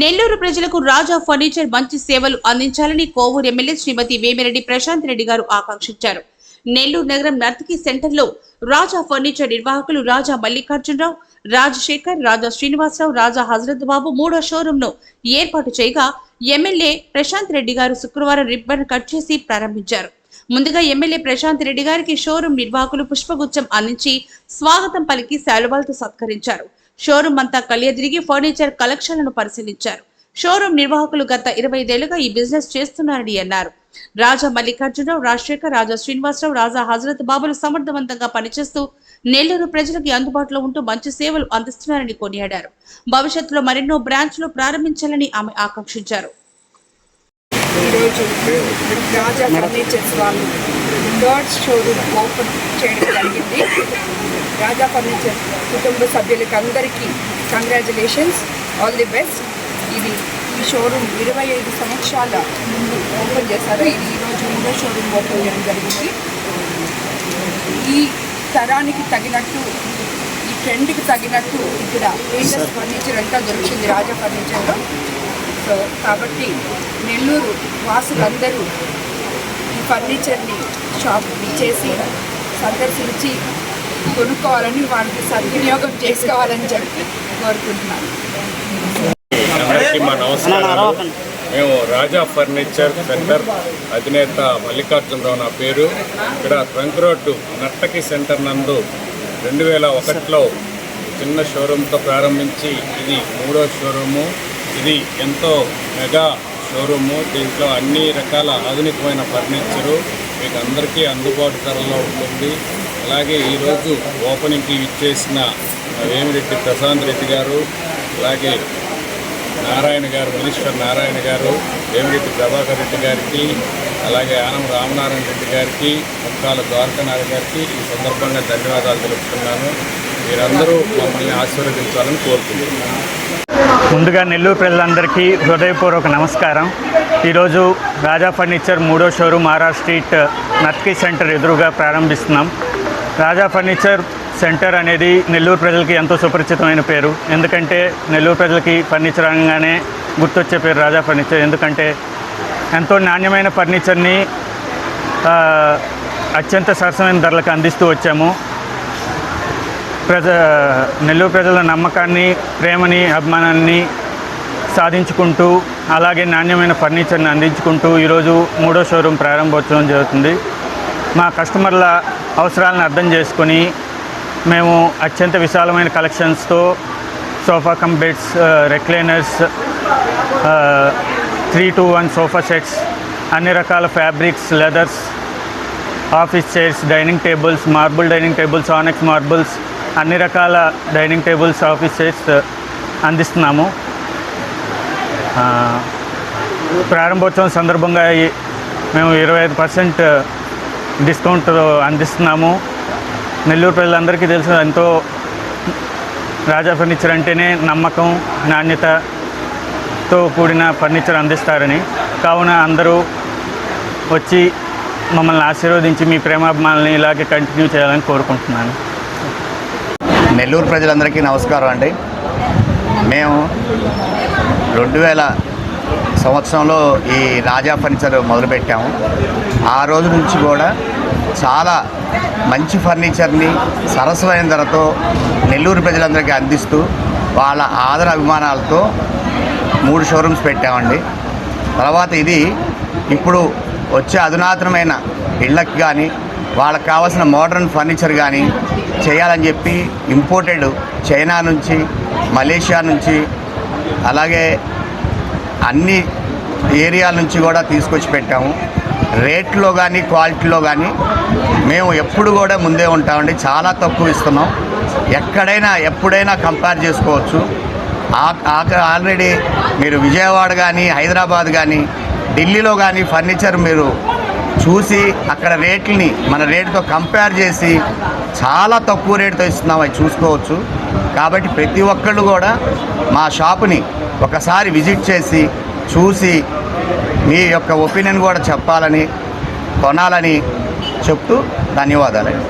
నెల్లూరు ప్రజలకు రాజా ఫర్నిచర్ మంచి సేవలు అందించాలని కోవూరు ఎమ్మెల్యే శ్రీమతి వేమిరెడ్డి ప్రశాంత్ రెడ్డి గారు ఆకాంక్షించారు. నెల్లూరు నగరం నర్తకి సెంటర్లో రాజా ఫర్నిచర్ నిర్వాహకులు రాజా మల్లికార్జునరావు రాజశేఖర్ రాజా శ్రీనివాసరావు రాజా హజరత్ బాబు మూడో షోరూమ్ను ఏర్పాటు చేయగా ఎమ్మెల్యే ప్రశాంత్ రెడ్డి గారు శుక్రవారం రిబ్బన్ కట్ చేసి ప్రారంభించారు. ముందుగా ఎమ్మెల్యే ప్రశాంత్ రెడ్డి గారికి షోరూం నిర్వాహకులు పుష్పగుచ్చం అందించి స్వాగతం పలికి శాలువాలతో సత్కరించారు. షోరూం అంతా కలియదిరిగి ఫర్నిచర్ కలెక్షన్లను పరిశీలించారు. షోరూం నిర్వాహకులు గత ఇరవై ఐదేళ్ళుగా ఈ బిజినెస్ చేస్తున్నారని అన్నారు. రాజా మల్లికార్జునరావు రాజశేఖర్ రాజా శ్రీనివాసరావు రాజా హజరత్ బాబులు సమర్థవంతంగా పనిచేస్తూ నెల్లూరు ప్రజలకు అందుబాటులో ఉంటూ మంచి సేవలు అందిస్తున్నారని కొనియాడారు. భవిష్యత్తులో మరెన్నో బ్రాంచ్లు ప్రారంభించాలని ఆమె ఆకాంక్షించారు. రోజు రాజా ఫర్నిచర్స్ వాళ్ళు థర్డ్ షోరూమ్ ఓపెన్ చేయడం జరిగింది రాజా ఫర్నిచర్ కుటుంబ సభ్యులకి అందరికీ కంగ్రాచులేషన్స్ ఆల్ ది బెస్ట్ ఇది ఈ షోరూమ్ ఇరవై ఐదు సంవత్సరాల ముందు ఓపెన్ చేశారు ఇది ఈరోజు మూడో షోరూమ్ ఓపెన్ చేయడం జరిగింది ఈ తరానికి తగినట్టు ఈ ట్రెండ్కి తగినట్టు ఇక్కడ లేటెస్ట్ ఫర్నిచర్ అంతా దొరుకుతుంది రాజా ఫర్నిచర్లో సో కాబట్టి నెల్లూరు వాసులందరూ ఈ ఫర్నిచర్ని షాప్ ఇచ్చేసి సందర్శించి కొనుక్కోవాలని వాళ్ళకి సద్వినియోగం చేసుకోవాలని చెప్పి కోరుకుంటున్నాను. మేము రాజా ఫర్నిచర్ సెంటర్ అధినేత మల్లికార్జునరావు నా పేరు. ఇక్కడ ట్రంక్ రోడ్డు నర్తకి సెంటర్ నందు రెండు వేల ఒకటిలో చిన్న షోరూమ్తో ప్రారంభించి ఇది మూడో షోరూము. ఇది ఎంతో మెగా షోరూము. దీంట్లో అన్ని రకాల ఆధునికమైన ఫర్నిచరు మీకు అందరికీ అందుబాటు ధరలో ఉంటుంది. అలాగే ఈరోజు ఓపెనింగ్కి ఇచ్చేసిన వేమిరెడ్డి ప్రశాంత్ రెడ్డి గారు అలాగే నారాయణ గారు మినిస్టర్ నారాయణ గారు వేమిరెడ్డి ప్రభాకర్ రెడ్డి గారికి అలాగే ఆనం రామనారాయణ రెడ్డి గారికి ముక్కాల ద్వారకనారాయణ గారికి ఈ సందర్భంగా ధన్యవాదాలు తెలుపుతున్నాను. మీరందరూ మమ్మల్ని ఆశీర్వదించాలని కోరుకుంటున్నాను. ముందుగా నెల్లూరు ప్రజలందరికీ హృదయపూర్వక నమస్కారం. ఈరోజు రాజా ఫర్నిచర్ మూడో showroom RR street Natki centre ఎదురుగా ప్రారంభిస్తున్నాం. రాజా ఫర్నిచర్ సెంటర్ అనేది నెల్లూరు ప్రజలకి ఎంతో సుపరిచితమైన పేరు. ఎందుకంటే నెల్లూరు ప్రజలకి ఫర్నిచర్ అనగానే గుర్తొచ్చే పేరు రాజా ఫర్నిచర్. ఎందుకంటే ఎంతో నాణ్యమైన ఫర్నిచర్ని అత్యంత సరసమైన ధరలకు అందిస్తూ వచ్చాము. ప్రజ నెల్లూరు ప్రజల నమ్మకాన్ని ప్రేమని అభిమానాన్ని సాధించుకుంటూ అలాగే నాణ్యమైన ఫర్నిచర్ని అందించుకుంటూ ఈరోజు మూడో షోరూమ్ ప్రారంభోత్సవం జరుగుతుంది. మా కస్టమర్ల అవసరాలను అర్థం చేసుకొని మేము అత్యంత విశాలమైన కలెక్షన్స్తో sofa cum beds recliners three two one sofa sets అన్ని రకాల fabrics leathers office chairs dining tables marble dining tables onyx marbles అన్ని రకాల డైనింగ్ టేబుల్స్ ఆఫీస్ చైర్స్ అందిస్తున్నాము. ప్రారంభోత్సవం సందర్భంగా మేము ఇరవై ఐదు పర్సెంట్ డిస్కౌంట్ అందిస్తున్నాము. నెల్లూరు ప్రజలందరికీ తెలుసు ఎంతో రాజా ఫర్నిచర్ అంటేనే నమ్మకం నాణ్యతతో కూడిన ఫర్నిచర్ అందిస్తారని. కావున అందరూ వచ్చి మమ్మల్ని ఆశీర్వదించి మీ ప్రేమాభిమానాలని ఇలాగే కంటిన్యూ చేయాలని కోరుకుంటున్నాను. నెల్లూరు ప్రజలందరికీ నమస్కారం అండి. మేము రెండు వేల సంవత్సరంలో ఈ రాజా ఫర్నిచర్ మొదలుపెట్టాము. ఆ రోజు నుంచి కూడా చాలా మంచి ఫర్నిచర్ని సరసమైన ధరతో నెల్లూరు ప్రజలందరికీ అందిస్తూ వాళ్ళ ఆదర అభిమానాలతో మూడు షోరూమ్స్ పెట్టామండి. తర్వాత ఇది ఇప్పుడు వచ్చే అధునాతనమైన ఇళ్ళకి కానీ వాళ్ళకి కావాల్సిన మోడర్న్ ఫర్నిచర్ కానీ చేయాలని చెప్పి ఇంపోర్టెడ్ చైనా నుంచి మలేషియా నుంచి అలాగే అన్ని ఏరియాల నుంచి కూడా తీసుకొచ్చి పెట్టాము. రేట్లో కానీ క్వాలిటీలో కానీ మేము ఎప్పుడు కూడా ముందే ఉంటామండి. చాలా తక్కువ ఇస్తున్నాం. ఎక్కడైనా ఎప్పుడైనా కంపేర్ చేసుకోవచ్చు. ఆల్రెడీ మీరు విజయవాడ కానీ హైదరాబాద్ కానీ ఢిల్లీలో కానీ ఫర్నిచర్ మీరు చూసి అక్కడ రేట్లని మన రేటుతో కంపేర్ చేసి చాలా తక్కువ రేటుతో ఇస్తున్నాం అవి చూసుకోవచ్చు. కాబట్టి ప్రతి ఒక్కళ్ళు కూడా మా షాపుని ఒకసారి విజిట్ చేసి చూసి మీ యొక్క ఒపీనియన్ కూడా చెప్పాలని కొనాలని చెప్తూ ధన్యవాదాలండి.